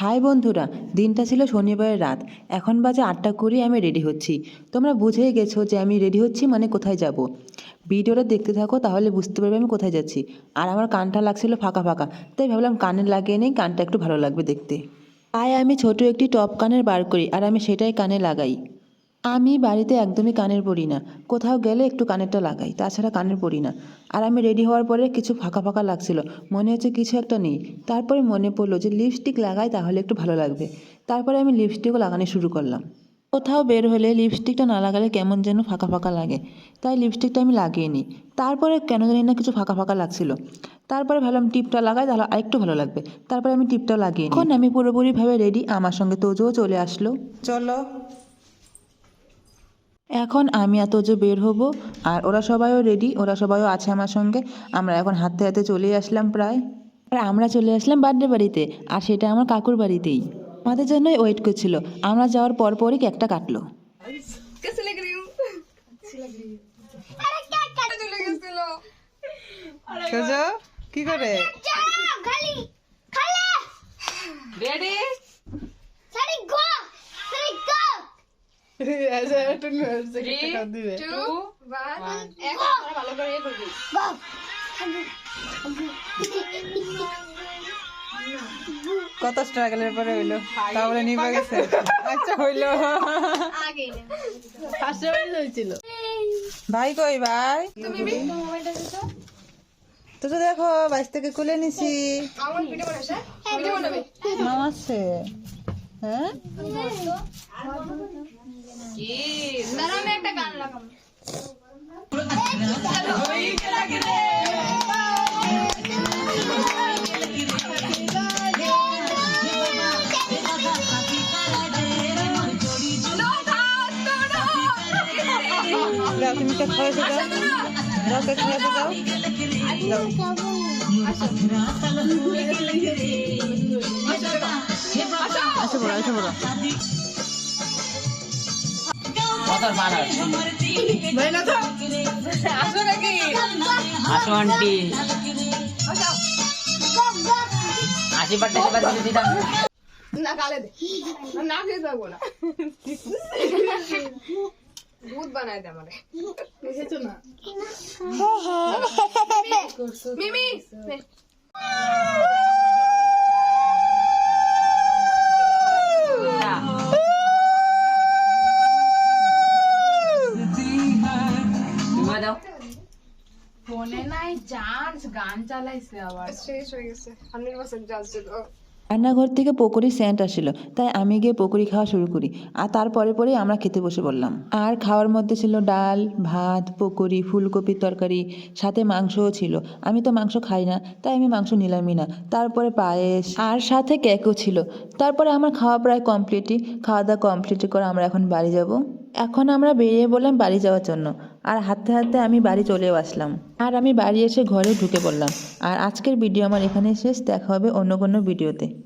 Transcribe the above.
High বন্ধুরা, দিনটা ছিল শনিবারের রাত। এখন বাজে আটটা কুড়ি, আমি রেডি হচ্ছি। তোমরা বুঝেই গেছো যে আমি রেডি হচ্ছি মানে কোথায় যাব। ভিডিওটা দেখতে থাকো, তাহলে বুঝতে পারবে আমি কোথায় যাচ্ছি। আর আমার কানটা লাগছিল ফাঁকা ফাঁকা, তাই ভাবলাম কানে লাগিয়ে নেই, কানটা একটু ভালো লাগবে দেখতে। তাই আমি ছোট একটি টপ কানের বার করি, আর আমি সেটাই কানে লাগাই। আমি বাড়িতে একদমই কানের পরি না। কোথাও গেলে একটু কানেরটা লাগাই তাছাড়া কানের পরি না। আর আমি রেডি হওয়ার পরে কিছু ফাঁকা ফাঁকা লাগছিল মনে হচ্ছে কিছু একটা নেই। তারপরে মনে পড়ল যে লিপস্টিক লাগাই তাহলে একটু ভালো লাগবে। তারপরে আমি লিপস্টিকও লাগানো শুরু করলাম। কোথাও বের হলে লিপস্টিকটা না লাগালে কেমন যেন ফাঁকা ফাঁকা লাগে। তাই লিপস্টিকটা আমি লাগিয়ে নিই। তারপরে কেন জানি না কিছু ফাঁকা ফাঁকা লাগছিল। তারপরে ভাবলাম টিপটা লাগাই তাহলে আরেকটু ভালো লাগবে। তারপরে আমি টিপটা লাগিয়ে নিই। এখন আমি পুরোপুরিভাবে রেডি। আমার সঙ্গে তোজোও চলে আসলো। চলো। এখন আমি আর তোজো বের হব আর ওরা সবাইও রেডি ওরা সবাইও আছে আমার সঙ্গে। আমরা এখন হাতে হাতে চলে আসলাম প্রায়। আর আমরা চলে আসলাম বার্থডে বাড়িতে আর সেটা আমার কাকুর বাড়িতেই। আমাদের জন্যই ওয়েট করছিল। আমরা যাওয়ার পর পরই একটা কাটলো। কি করে? ভালো করে করবি গো কত স্ট্রাগলের পরে হইল তারপরে নিভে গেছে আচ্ছা হইল ফার্স্টে ভাই কই ভাই তো তো দেখো বাইশ থেকে খুলে নিছি আমার ভিডিও বানাস ভিডিও বানাবি মাম আছে হ্যাঁ দাঁড়া আমি একটা গান লাগাবো তুমি কেক খাওয়াইছো দাও দাও কেক দাও। আসো বড় আসো বড়। আসো নাকি আসো আন্টি আশীর্বাদ টাশীর্বাদ দিতে দিতাম না গালে দে না খেয়ে থাকব না দুধ বানায় দে আমারে বুঝেছ না মিমি দাও। ফোনে নাই চার্জ গান চালাইছে আবার। শেষ হয়ে গেছে হান্ড্রেড পার্সেন্ট চার্জ ছিল রান্নাঘর থেকে পকোড়ি সেন্ট আসছিল তাই আমি গিয়ে পকোড়ি খাওয়া শুরু করি। আর তারপরে পরেই আমরা খেতে বসে পড়লাম। আর খাওয়ার মধ্যে ছিল ডাল ভাত পকোড়ি ফুলকপির তরকারি সাথে মাংসও ছিল। আমি তো মাংস খাই না তাই আমি মাংস নিলামই না। তারপরে পায়েস আর সাথে কেকও ছিল। তারপরে আমার খাওয়া প্রায় কমপ্লিটই খাওয়া দাওয়া কমপ্লিট করে আমরা এখন বাড়ি যাব। এখন আমরা বেরিয়ে বললাম বাড়ি যাওয়ার জন্য। আর হাতে হাতে আমি বাড়ি চলেও আসলাম। আর আমি বাড়ি এসে ঘরে ঢুকে পড়লাম। আর আজকের ভিডিও আমার এখানে শেষ। দেখা হবে অন্য কোনো ভিডিওতে।